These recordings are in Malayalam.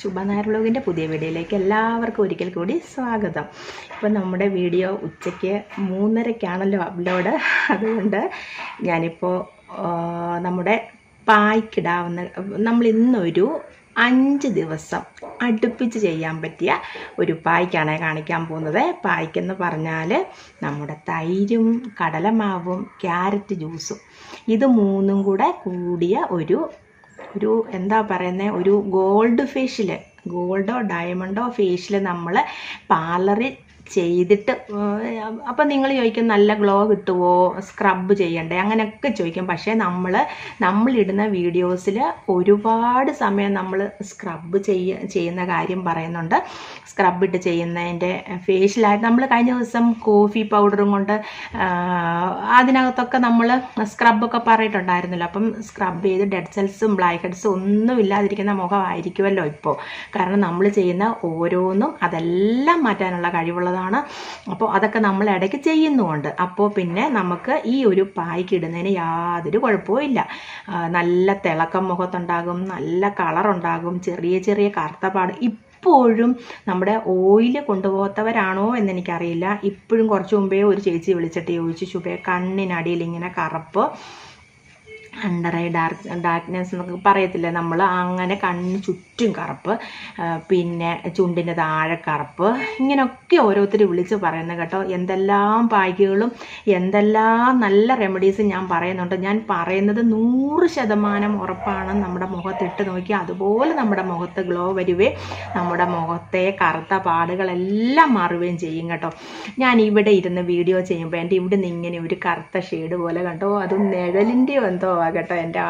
ശുഭ നായർ വ്ലോഗിന്റെ പുതിയ വീഡിയോയിലേക്ക് എല്ലാവർക്കും ഒരിക്കൽ കൂടി സ്വാഗതം. ഇപ്പം നമ്മുടെ വീഡിയോ ഉച്ചയ്ക്ക് മൂന്നരയ്ക്കാണല്ലോ അപ്ലോഡ്. അതുകൊണ്ട് ഞാനിപ്പോൾ നമ്മുടെ പായ്ക്കിടാവുന്ന നമ്മൾ ഇന്നൊരു അഞ്ച് ദിവസം അടുപ്പിച്ച് ചെയ്യാൻ പറ്റിയ ഒരു പായ്ക്കാണ് കാണിക്കാൻ പോകുന്നത്. പായ്ക്കെന്ന് പറഞ്ഞാൽ നമ്മുടെ തൈരും കടലമാവും ക്യാരറ്റ് ജ്യൂസും ഇത് മൂന്നും കൂടെ കൂടിയ ഒരു ഒരു എന്താ പറയുന്നത് ഒരു ഗോൾഡ് ഫേഷ്യൽ ഗോൾഡോ ഡയമണ്ടോ ഫേഷ്യൽ നമ്മൾ പാർലറിൽ ചെയ്തിട്ട് അപ്പം നിങ്ങൾ ചോദിക്കും നല്ല ഗ്ലോ കിട്ടുമോ സ്ക്രബ് ചെയ്യണ്ടേ? അങ്ങനെയൊക്കെ ചോദിക്കും. പക്ഷേ നമ്മൾ നമ്മളിടുന്ന വീഡിയോസിൽ ഒരുപാട് സമയം നമ്മൾ സ്ക്രബ് ചെയ്യ ചെയ്യുന്ന കാര്യം പറയുന്നുണ്ട്. സ്ക്രബ് ഇട്ട് ചെയ്യുന്നതിന്റെ ഫേഷ്യലായിട്ട് നമ്മൾ കഴിഞ്ഞ ദിവസം കോഫി പൗഡറും കൊണ്ട് അതിനകത്തൊക്കെ നമ്മൾ സ്ക്രബൊക്കെ പറഞ്ഞിട്ടുണ്ടായിരുന്നല്ലോ. അപ്പം സ്ക്രബ് ചെയ്ത് ഡെഡ് സെൽസും ബ്ലാക്ക് ഹെഡ്സും ഒന്നും ഇല്ലാതിരിക്കുന്ന മുഖമായിരിക്കുമല്ലോ ഇപ്പോൾ കാരണം നമ്മൾ ചെയ്യുന്ന ഓരോന്നും അതെല്ലാം മാറ്റാനുള്ള കഴിവുള്ളതാണ് അപ്പോൾ അതൊക്കെ നമ്മൾ ഇടയ്ക്ക് ചെയ്യുന്നുമുണ്ട്. അപ്പോൾ പിന്നെ നമുക്ക് ഈ ഒരു പായ്ക്ക് ഇടുന്നതിന് യാതൊരു കുഴപ്പവും നല്ല തിളക്കം മുഖത്തുണ്ടാകും നല്ല കളറുണ്ടാകും ചെറിയ ചെറിയ കറുത്ത പാട് ഇപ്പോഴും നമ്മുടെ ഓയിൽ കൊണ്ടുപോകാത്തവരാണോ എന്ന് എനിക്കറിയില്ല. ഇപ്പോഴും കുറച്ച് മുമ്പേ ഒരു ചേച്ചി വിളിച്ചിട്ട് ചോദിച്ചു ശുഭേ കണ്ണിനടിയിൽ ഇങ്ങനെ കറുപ്പ്. അണ്ടർ ഐ ഡാർക്ക് ഡാർക്ക്നെസ് എന്നൊക്കെ പറയത്തില്ലേ? നമ്മൾ അങ്ങനെ കണ്ണിന് ചുറ്റും കറുപ്പ് പിന്നെ ചുണ്ടിന്റെ താഴെ കറുപ്പ് ഇങ്ങനെയൊക്കെ ഓരോരുത്തർ വിളിച്ച് പറയുന്നത് കേട്ടോ. എന്തെല്ലാം പായ്ക്കുകളും എന്തെല്ലാം നല്ല റെമഡീസും ഞാൻ പറയുന്നുണ്ട്. ഞാൻ പറയുന്നത് നൂറ് ശതമാനം ഉറപ്പാണ്. നമ്മുടെ മുഖത്തിട്ട് നോക്കി അതുപോലെ നമ്മുടെ മുഖത്ത് ഗ്ലോ വരുവേ നമ്മുടെ മുഖത്തെ കറുത്ത പാടുകളെല്ലാം മാറുകയും ചെയ്യും കേട്ടോ. ഞാൻ ഇവിടെ ഇരുന്ന് വീഡിയോ ചെയ്യുമ്പോൾ എന്റെ ഇവിടെ നിന്ന് ഇങ്ങനെ ഒരു കറുത്ത ഷെയ്ഡ് പോലെ കണ്ടോ? അതും നിഴലിന്റെ എന്തോ ആ കേട്ടോ എന്റെ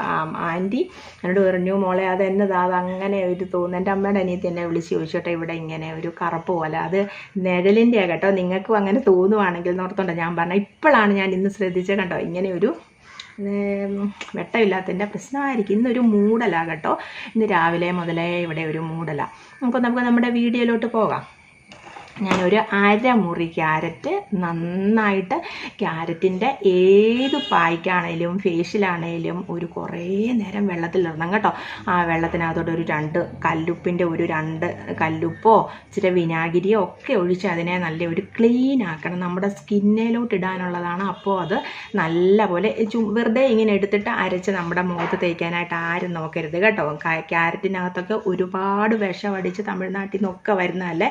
ആന്റി എന്നോട് പറഞ്ഞു മോളെ അത് എന്നതാ? അത് അങ്ങനെ ഒരു തോന്നുന്നു എന്റെ അമ്മയുടെ അനിയത്തി എന്നെ വിളിച്ച് ചോദിച്ചോട്ടെ ഇവിടെ ഇങ്ങനെ ഒരു കറുപ്പ് പോലെ. അത് നിഴലിന്റെയാണ് കേട്ടോ നിങ്ങൾക്കും അങ്ങനെ തോന്നുവാണെങ്കിൽ ഓർത്തോണ്ടോ ഞാൻ പറഞ്ഞ ഇപ്പോഴാണ് ഞാൻ ഇന്ന് ശ്രദ്ധിച്ചത് കണ്ടോ ഇങ്ങനെ ഒരു വെട്ടമില്ലാത്തതിന്റെ പ്രശ്നമായിരിക്കും. ഇന്നൊരു മൂടലാ കേട്ടോ. ഇന്ന് രാവിലെ മുതലേ ഇവിടെ ഒരു മൂടലാണ് അപ്പോൾ നമുക്ക് നമ്മുടെ വീഡിയോയിലോട്ട് പോകാം. ഞാനൊരു അരമുറി ക്യാരറ്റ് നന്നായിട്ട് ക്യാരറ്റിന്റെ ഏത് പായ്ക്കാണേലും ഫേഷ്യലാണേലും ഒരു കുറേ നേരം വെള്ളത്തിലിടണം കേട്ടോ. ആ വെള്ളത്തിനകത്തോട്ട് ഒരു രണ്ട് കല്ലുപ്പിന്റെ ഒരു രണ്ട് കല്ലുപ്പോ ഇച്ചിരി വിനാഗിരിയോ ഒക്കെ ഒഴിച്ച് അതിനെ നല്ല ഒരു ക്ലീൻ ആക്കണം. നമ്മുടെ സ്കിന്നിലോട്ട് ഇടാനുള്ളതാണ്. അപ്പോൾ അത് നല്ല പോലെ വെറുതെ ഇങ്ങനെ എടുത്തിട്ട് അരച്ച് നമ്മുടെ മുഖത്ത് തേക്കാനായിട്ട് ആരും നോക്കരുത് കേട്ടോ. ക്യാരറ്റിനകത്തൊക്കെ ഒരുപാട് വിഷം അടിച്ച് തമിഴ്നാട്ടിൽ നിന്നൊക്കെ വരുന്നതല്ലേ?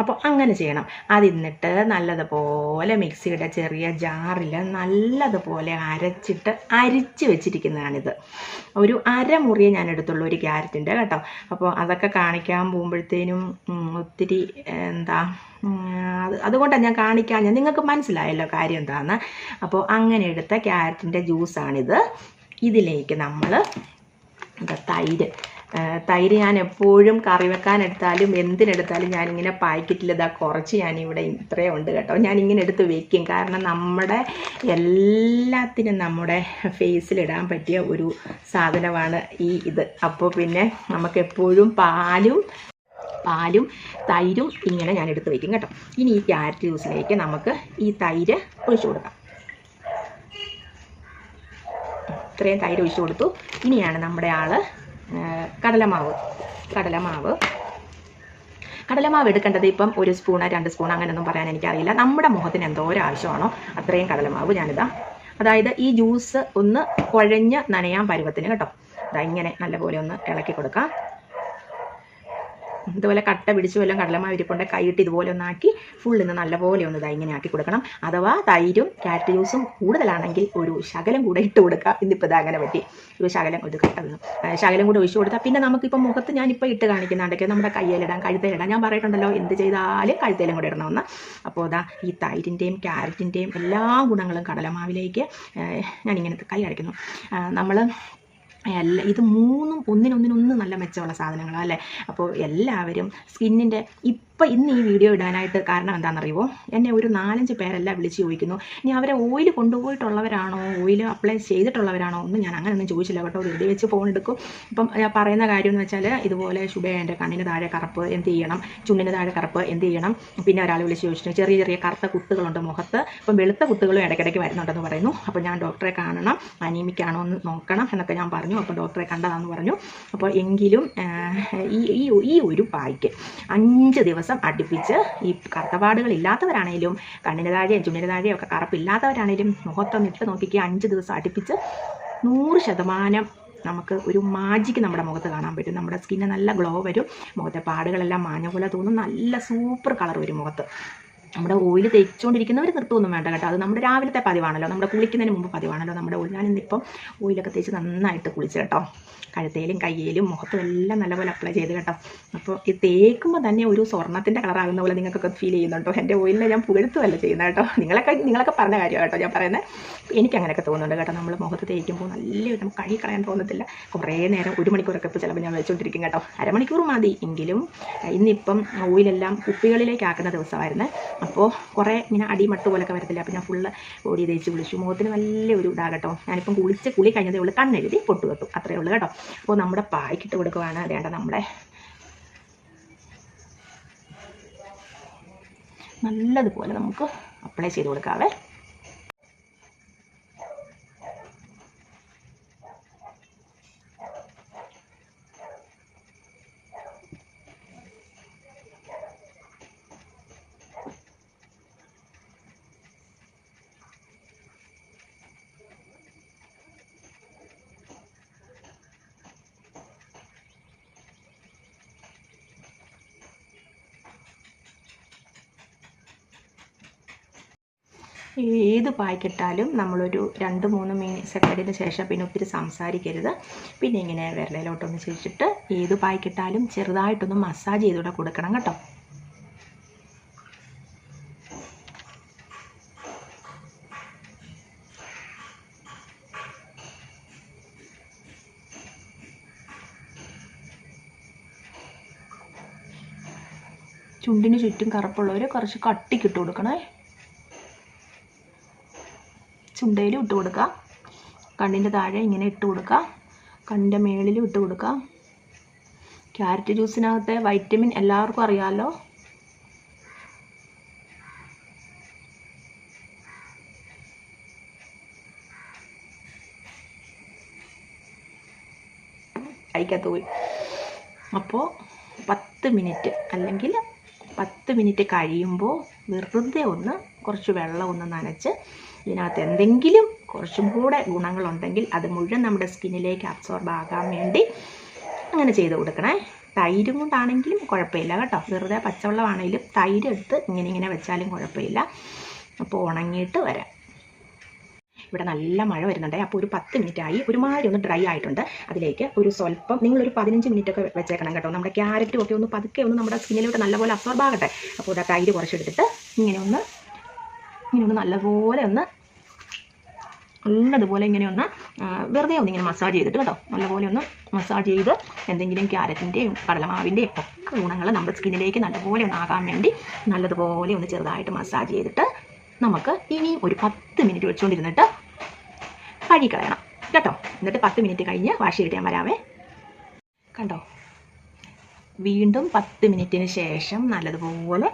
അപ്പോൾ അങ്ങനെ ചെയ്യണം. അതിന്നിട്ട് നല്ലതുപോലെ മിക്സിയുടെ ചെറിയ ജാറിൽ നല്ലതുപോലെ അരച്ചിട്ട് അരിച്ച് വെച്ചിരിക്കുന്നതാണിത്. ഒരു അരമുറിയെ ഞാൻ എടുത്തുള്ളൂ ഒരു ക്യാരറ്റിന്റെ കേട്ടോ. അപ്പോൾ അതൊക്കെ കാണിക്കാൻ പോകുമ്പോഴത്തേനും ഒത്തിരി എന്താ അത് അതുകൊണ്ടാണ് ഞാൻ കാണിക്കാൻ നിങ്ങൾക്ക് മനസ്സിലായല്ലോ കാര്യം എന്താണെന്ന് അപ്പോൾ അങ്ങനെ എടുത്ത ക്യാരറ്റിന്റെ ജ്യൂസാണിത് ഇതിലേക്ക് നമ്മൾ തൈര് തൈര് ഞാൻ എപ്പോഴും കറി വെക്കാൻ എടുത്താലും എന്തിനെടുത്താലും ഞാനിങ്ങനെ പാക്കറ്റിൽ ഇതാ കുറച്ച് ഞാനിവിടെ ഇത്രയും ഉണ്ട് കേട്ടോ. ഞാനിങ്ങനെ എടുത്ത് വെക്കും. കാരണം നമ്മുടെ എല്ലാത്തിനും നമ്മുടെ ഫേസിലിടാൻ പറ്റിയ ഒരു സാധനമാണ് ഈ ഇത്. അപ്പോൾ പിന്നെ നമുക്ക് എപ്പോഴും പാലും പാലും തൈരും ഇങ്ങനെ ഞാൻ എടുത്ത് വയ്ക്കും കേട്ടോ. ഇനി ഈ ക്യാരറ്റ് ജ്യൂസിലേക്ക് നമുക്ക് ഈ തൈര് ഒഴിച്ചു കൊടുക്കാം. ഇത്രയും തൈര് ഒഴിച്ചു കൊടുത്തു. ഇനിയാണ് നമ്മുടെ ആൾ കടലമാവ് കടലമാവ്. കടലമാവ് എടുക്കേണ്ടത് ഇപ്പം ഒരു സ്പൂണ് രണ്ട് സ്പൂൺ അങ്ങനെയൊന്നും പറയാൻ എനിക്കറിയില്ല. നമ്മുടെ മുഖത്തിന് എന്തോരം ആവശ്യമാണോ? അത്രയും കടലമാവ് ഞാനിതാ. അതായത് ഈ ജ്യൂസ് ഒന്ന് കുഴഞ്ഞ് നനയാൻ പരുവത്തിന് കേട്ടോ. അതാ ഇങ്ങനെ നല്ലപോലെ ഒന്ന് ഇളക്കി കൊടുക്കാം. ഇതുപോലെ കട്ട പിടിച്ച് വല്ലതും കടലമാവ് ഇരിപ്പുണ്ട് കൈയിട്ട് ഇതുപോലെ ഒന്നാക്കി ഫുള്ളിന്ന് നല്ലപോലെ ഒന്ന് ഇങ്ങനെ ആക്കി കൊടുക്കണം. അഥവാ തൈരും ക്യാരറ്റ് ജ്യൂസും കൂടുതലാണെങ്കിൽ ഒരു ശകലം കൂടെ ഇട്ട് കൊടുക്കാം. ഇന്നിപ്പോൾ ഇത് അങ്ങനെ പറ്റി. ഒരു ശകലം ഒരു കട്ട ശകലം കൂടെ ഒഴിച്ചു കൊടുത്താൽ പിന്നെ നമുക്കിപ്പോൾ മുഖത്ത് ഞാനിപ്പോൾ ഇട്ട് കാണിക്കുന്നുണ്ടെങ്കിൽ നമ്മുടെ കയ്യിലിടാം കഴുത്തേലിടാം. ഞാൻ പറഞ്ഞിട്ടുണ്ടല്ലോ എന്ത് ചെയ്താലും കഴുത്തേലും കൂടെ ഇടണമെന്ന്. അപ്പോൾ അതാ ഈ തൈരിന്റെയും ക്യാരറ്റിന്റെയും എല്ലാ ഗുണങ്ങളും കടലമാവിലേക്ക് ഞാനിങ്ങനത്തെ ഞാനിങ്ങനെ കൈ അടയ്ക്കുന്നു. നമ്മൾ എല്ലാ ഇത് മൂന്നും ഒന്നിനൊന്നിനൊന്ന് നല്ല മെച്ചമുള്ള സാധനങ്ങളാണ് അല്ലേ? അപ്പോൾ എല്ലാവരും സ്കിന്നിന്റെ ഇപ്പോൾ ഇന്ന് ഈ വീഡിയോ ഇടാനായിട്ട് കാരണം എന്താണെന്നറിയുമോ എന്നെ ഒരു നാലഞ്ച് പേരല്ല വിളിച്ച് ചോദിക്കുന്നു. ഇനി അവരെ ഓയിൽ കൊണ്ടുപോയിട്ടുള്ളവരാണോ? ഓയിൽ അപ്ലൈ ചെയ്തിട്ടുള്ളവരാണോ? ഒന്നും ഞാൻ അങ്ങനെയൊന്നും ചോദിച്ചില്ല കേട്ടോ. വെറുതെ വെച്ച് ഫോൺ എടുക്കും. ഇപ്പം പറയുന്ന കാര്യം എന്ന് വെച്ചാൽ ഇതുപോലെ ശുഭ എന്റെ കണ്ണിന് താഴെ കറുപ്പ് എന്ത് ചെയ്യണം? ചുണ്ടിന് താഴെ കറുപ്പ് എന്ത് ചെയ്യണം? പിന്നെ ഒരാൾ വിളിച്ച് ചോദിച്ചിട്ട് ചെറിയ ചെറിയ കറുത്ത കുത്തുകളുണ്ട് മുഖത്ത്. ഇപ്പം വെളുത്ത കുത്തുകളും ഇടയ്ക്കിടയ്ക്ക് വരുന്നുണ്ടെന്ന് പറയുന്നു. അപ്പോൾ ഞാൻ ഡോക്ടറെ കാണണം. അനീമിക്കാണോ എന്ന് നോക്കണം എന്നൊക്കെ ഞാൻ പറഞ്ഞു. അപ്പോൾ ഡോക്ടറെ കണ്ടതാണെന്ന് പറഞ്ഞു. അപ്പോൾ എങ്കിലും ഈ ഈ ഒരു പായ്ക്ക് അഞ്ച് ദിവസം അടുപ്പിച്ച് ഈ കറുത്തപാടുകൾ ഇല്ലാത്തവരാണേലും കണ്ണിന് താഴെയും ചുണ്ടിന് താഴെയും ഒക്കെ കറുപ്പില്ലാത്തവരാണേലും മുഖത്തൊന്ന് ഇട്ട് നോക്കിക്കുക അഞ്ച് ദിവസം അടുപ്പിച്ച് നൂറ് ശതമാനം നമുക്ക് ഒരു മാജിക്ക് നമ്മുടെ മുഖത്ത് കാണാൻ പറ്റും. നമ്മുടെ സ്കിന്നിന് നല്ല ഗ്ലോ വരും. മുഖത്തെ പാടുകളെല്ലാം മാഞ്ഞ പോലെ തോന്നും. നല്ല സൂപ്പർ കളർ വരും മുഖത്ത്. നമ്മുടെ ഓയിൽ തേച്ചുകൊണ്ടിരിക്കുന്നവർ നിർത്തുമൊന്നും വേണ്ട കേട്ടോ. അത് നമ്മുടെ രാവിലത്തെ പതിവാണല്ലോ. നമ്മുടെ കുളിക്കുന്നതിന് മുമ്പ് പതിവാണല്ലോ നമ്മുടെ ഓയിൽ ഞാനിന്നിപ്പം ഓയിലൊക്കെ തേച്ച് നന്നായിട്ട് കുളിച്ച് കേട്ടോ. കഴുത്തേലും കയ്യിലും മുഖത്തും എല്ലാം നല്ലപോലെ അപ്ലൈ ചെയ്ത് കേട്ടോ. അപ്പോൾ ഇത് തേക്കുമ്പോൾ തന്നെ ഒരു സ്വർണത്തിന്റെ കളറാകുന്ന പോലെ നിങ്ങൾക്കൊക്കെ ഫീൽ ചെയ്യുന്നുണ്ടോ? എന്റെ ഓയിലിനെ ഞാൻ പുകഴ്ത്തുമല്ല ചെയ്യുന്നത് കേട്ടോ. നിങ്ങളൊക്കെ നിങ്ങളൊക്കെ പറഞ്ഞ കാര്യമാണ് കേട്ടോ ഞാൻ പറയുന്നത് എനിക്ക് അങ്ങനെയൊക്കെ തോന്നുന്നുണ്ട് കേട്ടോ. നമ്മൾ മുഖത്ത് തേക്കുമ്പോൾ നല്ല നമുക്ക് കഴുകി കളയാൻ തോന്നത്തില്ല. കുറേ നേരം ഒരു മണിക്കൂറൊക്കെ ഇപ്പോൾ ചിലപ്പോൾ ഞാൻ വെച്ചുകൊണ്ടിരിക്കും കേട്ടോ. അരമണിക്കൂർ മതി എങ്കിലും ഇന്നിപ്പം ഓയിലെല്ലാം കുപ്പികളിലേക്കാക്കുന്ന ദിവസമായിരുന്നു. അപ്പോൾ കുറേ ഇങ്ങനെ അടിമട്ട് പോലൊക്കെ വരത്തില്ല? അപ്പോൾ ഞാൻ ഫുള്ള് ബോഡി തേച്ച് കുളിച്ചു. മുഖത്തിന് നല്ലൊരു ഇതാകട്ടോ ഞാനിപ്പം കുളിച്ച് കുളി കഴിഞ്ഞതേ ഉള്ളൂ. കണ്ണെഴുതി പൊട്ട് കെട്ടും അത്രയേ ഉള്ളൂ കേട്ടോ. അപ്പോൾ നമ്മുടെ പായ്ക്കിട്ട് കൊടുക്കുവാണ്. വേണ്ട നമ്മുടെ നല്ലതുപോലെ നമുക്ക് അപ്ലൈ ചെയ്ത് കൊടുക്കാവേ. ഏത് പായ്ക്കിട്ടാലും നമ്മളൊരു രണ്ട് മൂന്ന് മിനി സെക്കൻഡിന് ശേഷം പിന്നെ ഒത്തിരി സംസാരിക്കരുത്. പിന്നെ ഇങ്ങനെ വിരലിലോട്ടൊന്ന് ചിരിച്ചിട്ട് ഏത് പായ്ക്കിട്ടാലും ചെറുതായിട്ടൊന്ന് മസാജ് ചെയ്തുകൂടെ കൊടുക്കണം കേട്ടോ. ചുണ്ടിന് ചുറ്റും കറുപ്പുള്ളവർ കുറച്ച് കട്ടിക്കിട്ട് കൊടുക്കണേ. ചുണ്ടയിലും ഇട്ട് കൊടുക്കുക കണ്ണിന്റെ താഴെ ഇങ്ങനെ ഇട്ട് കൊടുക്കുക കണ്ണിന്റെ മേളിലും ഇട്ട് കൊടുക്കുക ക്യാരറ്റ് ജ്യൂസിനകത്തെ വൈറ്റമിൻ എല്ലാവർക്കും അറിയാമല്ലോ അയക്കാത്ത പോയി. അപ്പോൾ പത്ത് മിനിറ്റ് അല്ലെങ്കിൽ പത്ത് മിനിറ്റ് കഴിയുമ്പോൾ വെറുതെ ഒന്ന് കുറച്ച് വെള്ളം ഒന്ന് നനച്ച് ഇതിനകത്ത് എന്തെങ്കിലും കുറച്ചും കൂടെ ഗുണങ്ങളുണ്ടെങ്കിൽ അത് മുഴുവൻ നമ്മുടെ സ്കിന്നിലേക്ക് അബ്സോർബ് ആകാൻ വേണ്ടി അങ്ങനെ ചെയ്ത് കൊടുക്കണേ. തൈരും കൊണ്ടാണെങ്കിലും കുഴപ്പമില്ല കേട്ടോ. വെറുതെ പച്ചവെള്ളമാണെങ്കിലും തൈര് എടുത്ത് ഇങ്ങനെ ഇങ്ങനെ വെച്ചാലും കുഴപ്പമില്ല. അപ്പോൾ ഉണങ്ങിയിട്ട് വരാം. ഇവിടെ നല്ല മഴ വരുന്നുണ്ട്. അപ്പോൾ ഒരു പത്ത് മിനിറ്റ് ആയി ഒരുമാതിരി ഒന്ന് ഡ്രൈ ആയിട്ടുണ്ട്. അതിലേക്ക് ഒരു സ്വല്പം നിങ്ങളൊരു പതിനഞ്ച് മിനിറ്റ് ഒക്കെ വെച്ചേക്കണം കേട്ടോ. നമ്മുടെ ക്യാരറ്റും ഒക്കെ ഒന്ന് പതുക്കെ ഒന്ന് നമ്മുടെ സ്കിന്നിലോട്ട് നല്ലപോലെ അബ്സോർബ് ആകട്ടെ. അപ്പോൾ ഇതാ തൈര് കുറച്ചെടുത്തിട്ട് ഇങ്ങനെ ഒന്ന് ഇങ്ങനെ നല്ലപോലെ ഒന്ന് നല്ലതുപോലെ ഇങ്ങനെ ഒന്ന് വെറുതെ ഒന്ന് ഇങ്ങനെ മസാജ് ചെയ്തിട്ട് കേട്ടോ. നല്ലപോലെ ഒന്ന് മസാജ് ചെയ്ത് എന്തെങ്കിലും ക്യാരറ്റിന്റെയും കടലമാവിന്റെയും ഒക്കെ ഗുണങ്ങൾ നമ്മുടെ സ്കിന്നിലേക്ക് നല്ലപോലെ ഒന്ന് ആകാൻ വേണ്ടി നല്ലതുപോലെ ഒന്ന് ചെറുതായിട്ട് മസാജ് ചെയ്തിട്ട് നമുക്ക് ഇനിയും ഒരു പത്ത് മിനിറ്റ് വെച്ചുകൊണ്ടിരുന്നിട്ട് കഴുകിക്കളയണം കേട്ടോ. എന്നിട്ട് പത്ത് മിനിറ്റ് കഴിഞ്ഞ് വാഷ് ചെയ്തിട്ട് ഞാൻ വരാമേ കണ്ടോ? വീണ്ടും പത്ത് മിനിറ്റിന് ശേഷം നല്ലതുപോലെ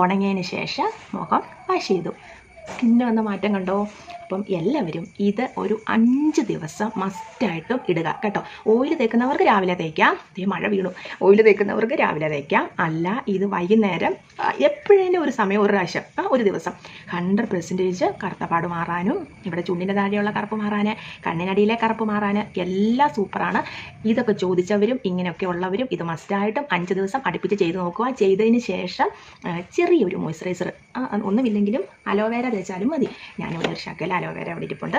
ഉണങ്ങിയതിന് ശേഷം മുഖം വാഷ് ചെയ്തു. സ്കിന്നിന് വന്ന മാറ്റം കണ്ടോ? അപ്പം എല്ലാവരും ഇത് ഒരു അഞ്ച് ദിവസം മസ്റ്റായിട്ടും ഇടുക. കേട്ടോ? ഓയിൽ തേക്കുന്നവർക്ക് രാവിലെ തേക്കാം. ദേ മഴ വീണു. ഓയിൽ തേക്കുന്നവർക്ക് രാവിലെ തേക്കാം. അല്ല ഇത് വൈകുന്നേരം എപ്പോഴേലും ഒരു സമയം ഒരു പ്രാവശ്യം ഒരു ദിവസം. ഹൺഡ്രഡ് പെർസെന്റേജ് കറുത്തപ്പാട് മാറാനും ഇവിടെ ചുണ്ടിന്റെ താഴെയുള്ള കറുപ്പ് മാറാൻ കണ്ണിനടിയിലെ കറുപ്പ് മാറാൻ എല്ലാം സൂപ്പറാണ് ഇതൊക്കെ ചോദിച്ചവരും ഇങ്ങനെയൊക്കെ ഉള്ളവരും ഇത് മസ്റ്റായിട്ടും അഞ്ച് ദിവസം അടുപ്പിച്ച് ചെയ്ത് നോക്കുക. ചെയ്തതിന് ശേഷം ചെറിയൊരു മോയ്സ്ചറൈസർ ഒന്നുമില്ലെങ്കിലും അലോവേര തേച്ചാലും മതി. ഞാനിവിടെ ഒരു ശകല അലോവേര അവിടെ ഇരിപ്പുണ്ട്.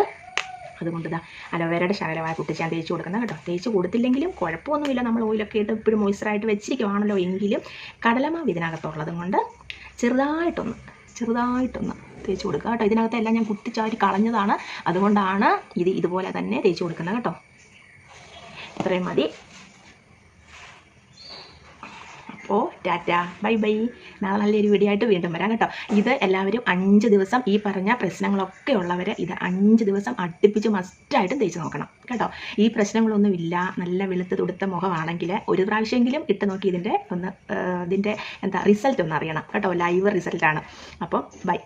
അതുകൊണ്ട് ഇതാ അലോവേരയുടെ ശകലമായ കുട്ടിച്ച് ഞാൻ തേച്ച് കൊടുക്കുന്നത് കേട്ടോ. തേച്ച് കൊടുത്തില്ലെങ്കിലും കുഴപ്പമൊന്നുമില്ല. നമ്മൾ ഓയിലൊക്കെ ഇട്ട് ഇപ്പോഴും മോയ്സ്ചറായിട്ട് വെച്ചിരിക്കുവാണല്ലോ എങ്കിലും കടലമാവ് ഇതിനകത്തുള്ളത് കൊണ്ട് ചെറുതായിട്ടൊന്ന് ചെറുതായിട്ടൊന്ന് തേച്ച് കൊടുക്കുക കേട്ടോ. ഇതിനകത്തെല്ലാം ഞാൻ കുത്തിച്ചാരി കളഞ്ഞതാണ്. അതുകൊണ്ടാണ് ഇത് ഇതുപോലെ തന്നെ തേച്ച് കൊടുക്കുന്നത് കേട്ടോ. ഇത്രയും മതി. അപ്പോൾ ടാറ്റ. Bye bye. നാളെ നല്ലൊരു വീഡിയോ ആയിട്ട് വീണ്ടും വരാം കേട്ടോ. ഇത് എല്ലാവരും അഞ്ച് ദിവസം ഈ പറഞ്ഞ പ്രശ്നങ്ങളൊക്കെ ഉള്ളവർ ഇത് അഞ്ച് ദിവസം അടുപ്പിച്ച് മസ്റ്റായിട്ടും തേച്ച് നോക്കണം കേട്ടോ. ഈ പ്രശ്നങ്ങളൊന്നുമില്ല നല്ല വെളുത്ത് തുടുത്ത മുഖമാണെങ്കിൽ ഒരു പ്രാവശ്യമെങ്കിലും ഇട്ട് നോക്കി ഇതിന്റെ ഒന്ന് ഇതിന്റെ എന്താ റിസൾട്ട് ഒന്ന് അറിയണം കേട്ടോ. ലൈവ് റിസൾട്ടാണ് അപ്പോൾ ബൈ